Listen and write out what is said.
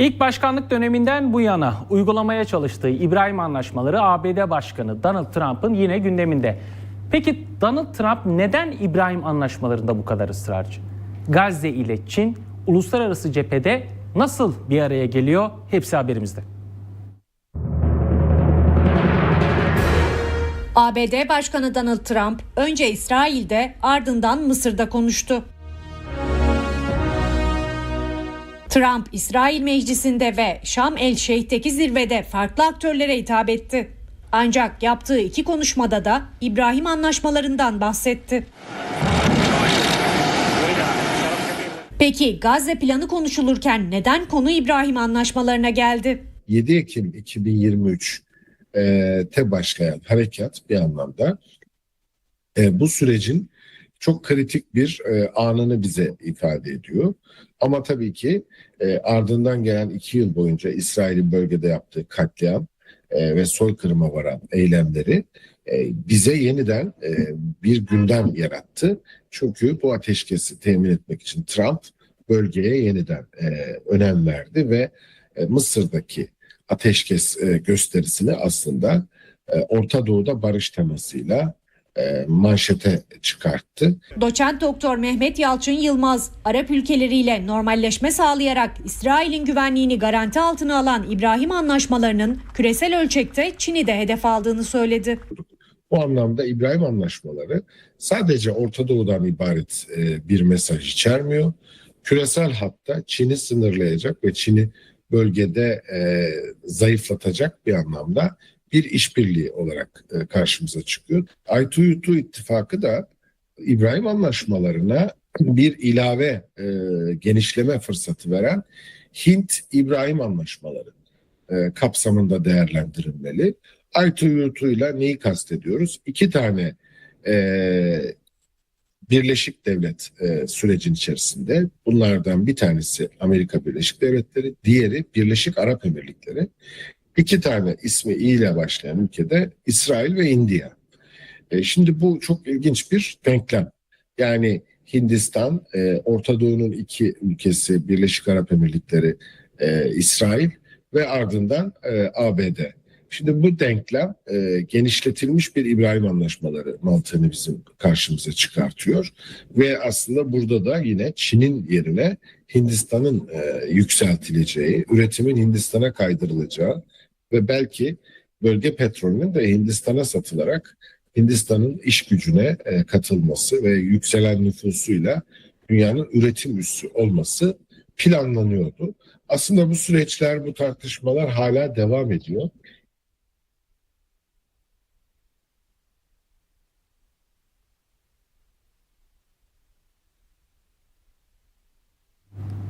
İlk başkanlık döneminden bu yana uygulamaya çalıştığı İbrahim Anlaşmaları ABD Başkanı Donald Trump'ın yine gündeminde. Peki Donald Trump neden İbrahim Anlaşmalarında bu kadar ısrarcı? Gazze ile Çin uluslararası cephede nasıl bir araya geliyor? Hepsi haberimizde. ABD Başkanı Donald Trump önce İsrail'de ardından Mısır'da konuştu. Trump, İsrail Meclisi'nde ve Şam El Şeyh'teki zirvede farklı aktörlere hitap etti. Ancak yaptığı iki konuşmada da İbrahim anlaşmalarından bahsetti. Peki Gazze planı konuşulurken neden konu İbrahim anlaşmalarına geldi? 7 Ekim 2023 e, te başlayan harekat bir anlamda e, bu sürecin çok kritik bir e, anını bize ifade ediyor. Ama tabii ki e, ardından gelen iki yıl boyunca İsrail'in bölgede yaptığı katliam e, ve soykırıma varan eylemleri e, bize yeniden e, bir gündem yarattı. Çünkü bu ateşkesi temin etmek için Trump bölgeye yeniden e, önem verdi ve e, Mısır'daki ateşkes e, gösterisini aslında e, Orta Doğu'da barış temasıyla manşete çıkarttı. Doçent Doktor Mehmet Yalçın Yılmaz, Arap ülkeleriyle normalleşme sağlayarak İsrail'in güvenliğini garanti altına alan İbrahim anlaşmalarının küresel ölçekte Çin'i de hedef aldığını söyledi. Bu anlamda İbrahim Anlaşmaları sadece Orta Doğu'dan ibaret e, bir mesaj içermiyor. Küresel hatta Çin'i sınırlayacak ve Çin'i bölgede e, zayıflatacak bir anlamda bir işbirliği olarak e, karşımıza çıkıyor. Aytu ittifakı da İbrahim Anlaşmalarına bir ilave e, genişleme fırsatı veren Hint-İbrahim Anlaşmaları e, kapsamında değerlendirilmeli. Aytu ile neyi kastediyoruz? İki tane e, Birleşik Devlet e, sürecin içerisinde bunlardan bir tanesi Amerika Birleşik Devletleri, diğeri Birleşik Arap Emirlikleri. İki tane ismi İ ile başlayan ülkede İsrail ve India. E, şimdi bu çok ilginç bir denklem. Yani Hindistan, e, Orta Doğu'nun iki ülkesi Birleşik Arap Emirlikleri, e, İsrail ve ardından e, ABD. Şimdi bu denklem e, genişletilmiş bir İbrahim Anlaşmaları mantığını bizim karşımıza çıkartıyor. Ve aslında burada da yine Çin'in yerine Hindistan'ın e, yükseltileceği, üretimin Hindistan'a kaydırılacağı ve belki bölge petrolünün de Hindistan'a satılarak Hindistan'ın iş gücüne e, katılması ve yükselen nüfusuyla dünyanın üretim üssü olması planlanıyordu. Aslında bu süreçler, bu tartışmalar hala devam ediyor.